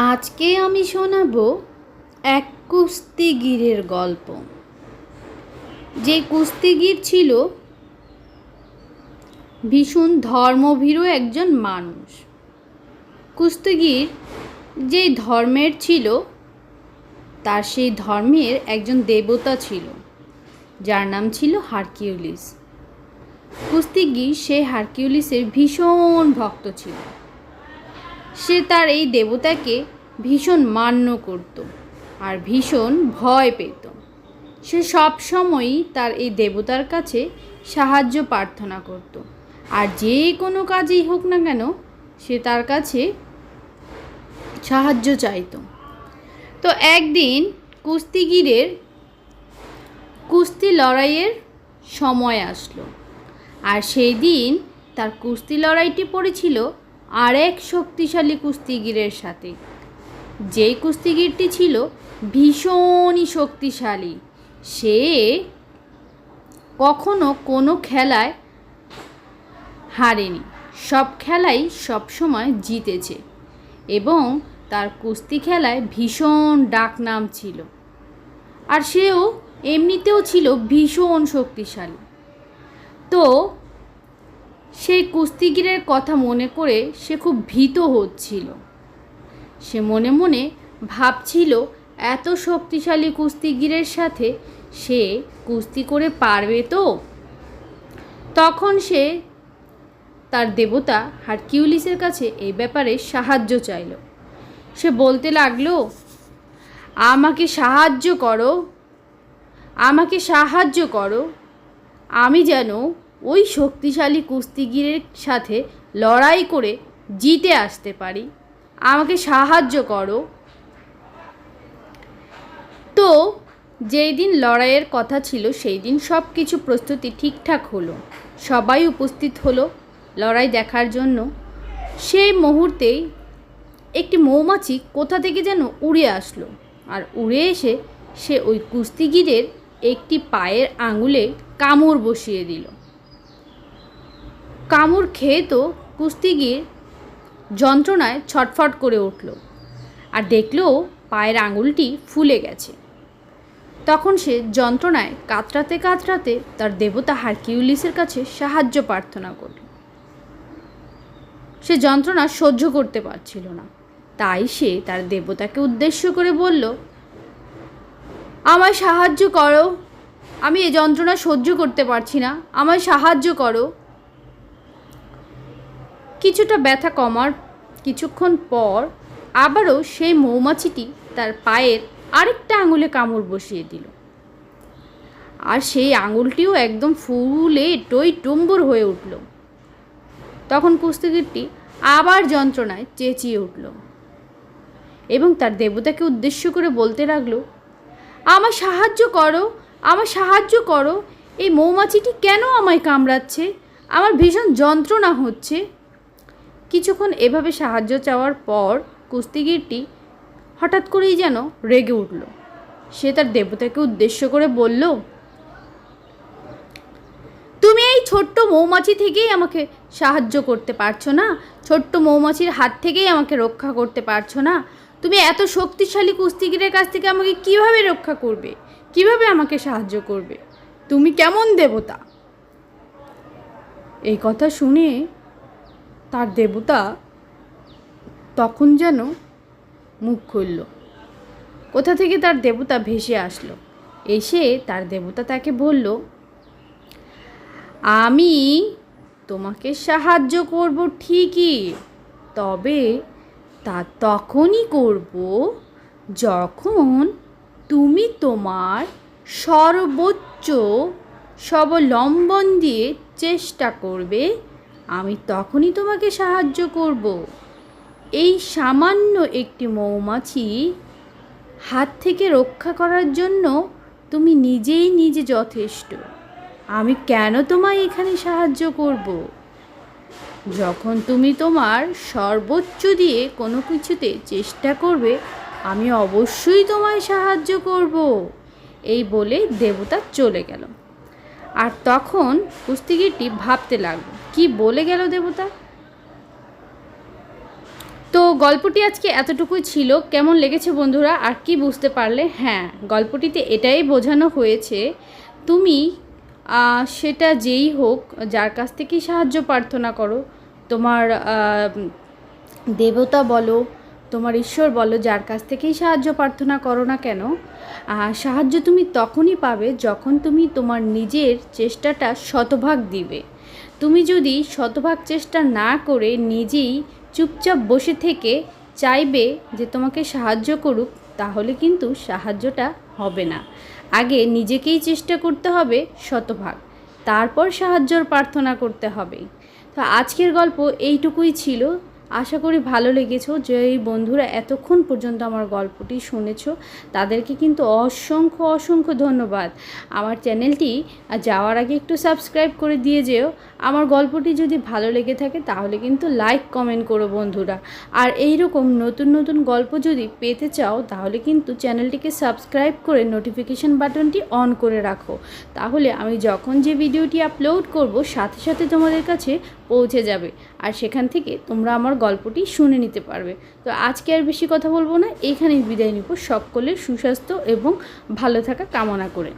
আজকে আমি শোনাবো এক কুস্তিগীরের গল্প। যে কুস্তিগীর ছিল ভীষণ ধর্মভীরু একজন মানুষ। কুস্তিগীর যে ধর্মের ছিল, তার সেই ধর্মের একজন দেবতা ছিল, যার নাম ছিল হারকিউলিস। কুস্তিগীর সে হারকিউলিসের ভীষণ ভক্ত ছিল। সে তার এই দেবতাকে ভীষণ মান্য করত আর ভীষণ ভয় পেত। সে সব সময়ই তার এই দেবতার কাছে সাহায্য প্রার্থনা করত। আর যে কোনো কাজেই হোক না কেন সে তার কাছে সাহায্য চাইতো। তো একদিন কুস্তিগিরের কুস্তি লড়াইয়ের সময় আসলো। আর সেই দিন তার কুস্তি লড়াইটি পড়েছিল আরেক শক্তিশালী কুস্তিগিরের সাথে। যেই কুস্তিগিরটি ছিল ভীষণই শক্তিশালী, সে কখনো কোনো খেলায় হারেনি। সব খেলাই সবসময় জিতেছে এবং তার কুস্তি খেলায় ভীষণ ডাকনাম ছিল। আর সেও এমনিতেও ছিল ভীষণ শক্তিশালী। তো সেই কুস্তিগিরের কথা মনে করে সে খুব ভীত হচ্ছিল। সে মনে মনে ভাবছিল, এত শক্তিশালী কুস্তিগিরের সাথে সে কুস্তি করে পারবে তো? তখন সে তার দেবতা হারকিউলিসের কাছে এই ব্যাপারে সাহায্য চাইল। সে বলতে লাগল, আমাকে সাহায্য করো, আমাকে সাহায্য করো। আমি যেন ওই শক্তিশালী কুস্তিগিরের সাথে লড়াই করে জিতে আসতে পারি। আমাকে সাহায্য করো। তো, যেই দিন লড়াইয়ের কথা ছিল, সেই দিন সব কিছু প্রস্তুতি ঠিকঠাক হলো। সবাই উপস্থিত হলো লড়াই দেখার জন্য। সেই মুহূর্তেই একটি মৌমাছি কোথা থেকে যেন উড়ে আসলো। আর উড়ে এসে সে ওই কুস্তিগিরের একটি পায়ের আঙুলে কামড় বসিয়ে দিল। কামড় খেয়ে তো কুস্তিগির যন্ত্রণায় ছটফট করে উঠল আর দেখল পায়ের আঙুলটি ফুলে গেছে। তখন সে যন্ত্রণায় কাতরাতে কাতরাতে তার দেবতা হারকিউলিসের কাছে সাহায্য প্রার্থনা করল। সে যন্ত্রণা সহ্য করতে পারছিল না। তাই সে তার দেবতাকে উদ্দেশ্য করে বলল, আমায় সাহায্য করো। আমি এ যন্ত্রণা সহ্য করতে পারছি না। আমায় সাহায্য করো। কিছুটা ব্যথা কমার কিছুক্ষণ পর আবারও সেই মৌমাছিটি তার পায়ের আরেকটা আঙুলে কামড় বসিয়ে দিল। আর সেই আঙুলটিও একদম ফুলে টই টুম্বুর হয়ে উঠল। তখন কুস্তিগিরটি আবার যন্ত্রণায় চেঁচিয়ে উঠল এবং তার দেবতাকে উদ্দেশ্য করে বলতে লাগল আমার সাহায্য করো আমার সাহায্য করো। এই মৌমাছিটি কেন আমায় কামড়াচ্ছে? আমার ভীষণ যন্ত্রণা হচ্ছে। কিছুক্ষণ এভাবে সাহায্য চাওয়ার পর কুস্তিগিরটি হঠাৎ করেই যেন রেগে উঠল। সে তার দেবতাকে উদ্দেশ্য করে বলল, তুমি এই ছোট্ট মৌমাছি থেকেই আমাকে সাহায্য করতে পারছ না? ছোট্ট মৌমাছির হাত থেকেই আমাকে রক্ষা করতে পারছ না? তুমি এত শক্তিশালী কুস্তিগিরের কাছ থেকে আমাকে কীভাবে রক্ষা করবে? কীভাবে আমাকে সাহায্য করবে? তুমি কেমন দেবতা? এই কথা শুনে তার দেবতা তখন যেন মুখ খুলল। কোথা থেকে তার দেবতা ভেসে আসলো? এসে তার দেবতা তাকে বলল, আমি তোমাকে সাহায্য করব ঠিকই, তবে তা তখনই করব যখন তুমি তোমার সর্বোচ্চ সবলম্বন দিয়ে চেষ্টা করবে আমি তখনই তোমাকে সাহায্য করব। এই সামান্য একটি মৌমাছি হাত থেকে রক্ষা করার জন্য তুমি নিজেই নিজে যথেষ্ট। আমি কেন তোমায় এখানে সাহায্য করব? যখন তুমি তোমার সর্বোচ্চ দিয়ে কোনো কিছুতে চেষ্টা করবে, আমি অবশ্যই তোমায় সাহায্য করব। এই বলে দেবতা চলে গেল। আর তখন কুস্তিগিরটি ভাবতে লাগল, কি বলে গেল দেবতা? তো গল্পটি আজকে এতটুকুই ছিল, কেমন লেগেছে বন্ধুরা? আর কি বুঝতে পারলে? হ্যাঁ গল্পটিতে এটাই বোঝানো হয়েছে, তুমি সেটা যেই হোক, যার কাছ থেকেই সাহায্য প্রার্থনা করো, তোমার দেবতা বলো তোমার ঈশ্বর বলো, যার কাছ থেকেই সাহায্য প্রার্থনা করো না কেন সাহায্য তুমি তখনই পাবে যখন তুমি তোমার নিজের চেষ্টাটা শতভাগ দিবে। তুমি যদি শতভাগ চেষ্টা না করে নিজেই চুপচাপ বসে থেকে চাইবে যে তোমাকে সাহায্য করুক, তাহলে কিন্তু সাহায্যটা হবে না। আগে নিজেকেই চেষ্টা করতে হবে শতভাগ, তারপর সাহায্যর প্রার্থনা করতে হবে। তো আজকের গল্প এইটুকুই ছিল। আশা করি ভালো লেগেছো যে এই বন্ধুরা এতক্ষণ পর্যন্ত আমার গল্পটি শুনেছো। তাদেরকে কিন্তু অসংখ্য অসংখ্য ধন্যবাদ। আমার চ্যানেলটি যাওয়ার আগে একটু সাবস্ক্রাইব করে দিয়ে যেও। আমার গল্পটি যদি ভালো লেগে থাকে তাহলে কিন্তু লাইক, কমেন্ট করো বন্ধুরা। আর এই রকম নতুন নতুন গল্প যদি পেতে চাও তাহলে কিন্তু চ্যানেলটিকে সাবস্ক্রাইব করে নোটিফিকেশান বাটনটি অন করে রাখো। তাহলে আমি যখন যে ভিডিওটি আপলোড করব সাথে সাথে তোমাদের কাছে পৌঁছে যাবে। আর সেখান থেকে তোমরা আমার গল্পটি শুনে নিতে পারবে। তো আজকে আর বেশি কথা বলব না। এখানেই বিদায় নিব। সকলের সুস্বাস্থ্য এবং ভালো থাকা কামনা করে।